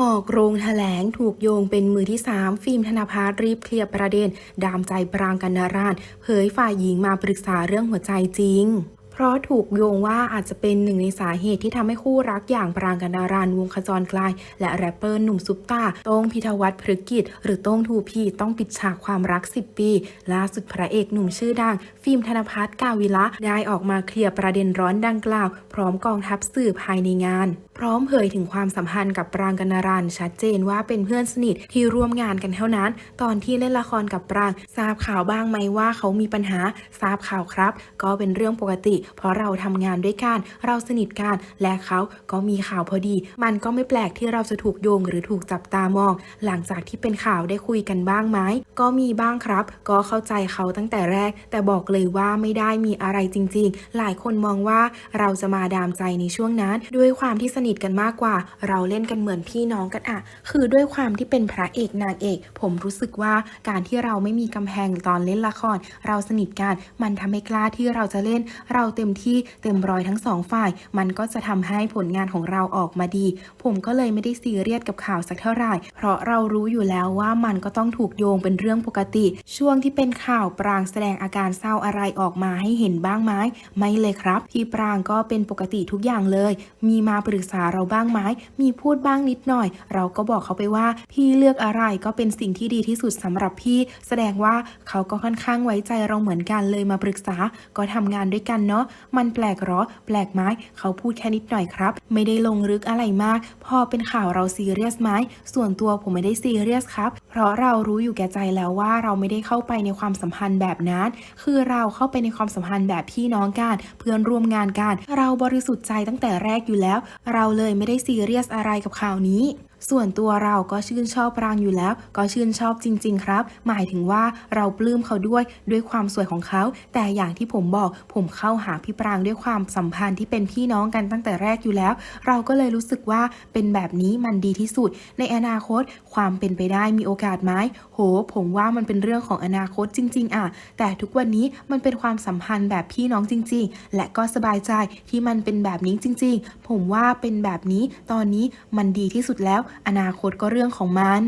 ออกโรงแถลงถูกโยงเป็นมือที่ 3 ฟิล์มธนภัทรรีบเคลียร์ประเด็น ดามใจปรางกันนารานเผยฝ่ายหญิงมาปรึกษาเรื่องหัวใจจริงเพราะถูกโยงว่าอาจจะเป็นหนึ่งในสาเหตุที่ทำให้คู่รักอย่างปรางกันนารานวงขจรกลาย และแรปเปอร์หนุ่มซุปตาโต้งพิทวัฒน์พฤกิจ หรือโต้งทูพีต้องปิดฉากความรัก 10 ปี ล่าสุดพระเอกหนุ่มชื่อดัง ฟิล์มธนภัทรกาวิละได้ออกมาเคลียร์ประเด็นร้อนดังกล่าว พร้อมกองทัพสื่อภายในงานพร้อมเผยถึงความสัมพันธ์กับปรางกนารันชัดเจนว่าเป็นเพื่อนสนิทที่ร่วมงานกันเท่านั้น ตอนที่เล่นละครกับปราง ทราบข่าวบ้างไหมว่าเขามีปัญหาทราบข่าวครับ ก็เป็นเรื่องปกติ เพราะเราทำงานด้วยกันเราสนิทกันและเขาก็มีข่าวพอดี มันก็ไม่แปลกที่เราจะถูกโยงหรือถูกจับตามอง หลังจากที่เป็นข่าวได้คุยกันบ้างไหมก็มีบ้างครับ ก็เข้าใจเขาตั้งแต่แรก แต่บอกเลยว่าไม่ได้มีอะไรจริง ๆ หลายคนมองว่าเราจะมาดามใจในช่วงนั้น ด้วยความที่สนิทกันมากกว่า เราเล่นกันเหมือนพี่น้องกันอะคือด้วยความที่เป็นพระเอกนางเอก ผมรู้สึกว่าการที่เราไม่มีกำแพงตอนเล่นละคร เราสนิทกัน มันทำให้กล้าที่เราจะเล่น เราเต็มที่เต็มร้อยทั้งสองฝ่าย มันก็จะทำให้ผลงานของเราออกมาดี ผมก็เลยไม่ได้ซีเรียสกับข่าวสักเท่าไหร่ เพราะเรารู้อยู่แล้วว่ามันก็ต้องถูกโยงเป็นเรื่องปกติ ช่วงที่เป็นข่าวปรางแสดงอาการเศร้าอะไรออกมาให้เห็นบ้างไหมไม่เลยครับ พี่ปรางก็เป็นปกติทุกอย่างเลย มีมาปรึกษาเราบ้างไหมมีพูดบ้างนิดหน่อย เราก็บอกเขาไปว่า พี่เลือกอะไรก็เป็นสิ่งที่ดีที่สุดสำหรับพี่ แสดงว่าเขาก็ค่อนข้างไว้ใจเราเหมือนกันเลยมาปรึกษา ก็ทำงานด้วยกันเนาะมันแปลกหรอ แปลกไหมเขาพูดแค่นิดหน่อยครับ ไม่ได้ลงลึกอะไรมาก พอเป็นข่าวเราซีเรียสไหมส่วนตัวผมไม่ได้ซีเรียสครับ เพราะเรารู้อยู่แก่ใจแล้วว่าเราไม่ได้เข้าไปในความสัมพันธ์แบบนั้น คือเราเข้าไปในความสัมพันธ์แบบพี่น้องกันเพื่อนร่วมงานกัน เราบริสุทธิ์ใจตั้งแต่แรกอยู่แล้ว เราเลยไม่ได้ซีเรียสอะไรกับข่าวนี้ ส่วนตัวเราก็ชื่นชอบปรางอยู่แล้ว ก็ชื่นชอบจริง ๆ ครับ หมายถึงว่าเราปลื้มเขาด้วยด้วยความสวยของเขา แต่อย่างที่ผมบอกผมเข้าหาพี่ปรางด้วยความสัมพันธ์ที่เป็นพี่น้องกันตั้งแต่แรกอยู่แล้ว เราก็เลยรู้สึกว่าเป็นแบบนี้มันดีที่สุด ในอนาคตความเป็นไปได้มีโอกาสไหมโห ผมว่ามันเป็นเรื่องของอนาคตจริง ๆ อะ แต่ทุกวันนี้มันเป็นความสัมพันธ์แบบพี่น้องจริง ๆ และก็สบายใจที่มันเป็นแบบนี้จริง ๆ ผมว่าเป็นแบบนี้ตอนนี้มันดีที่สุดแล้วอนาคตก็เรื่องของมัน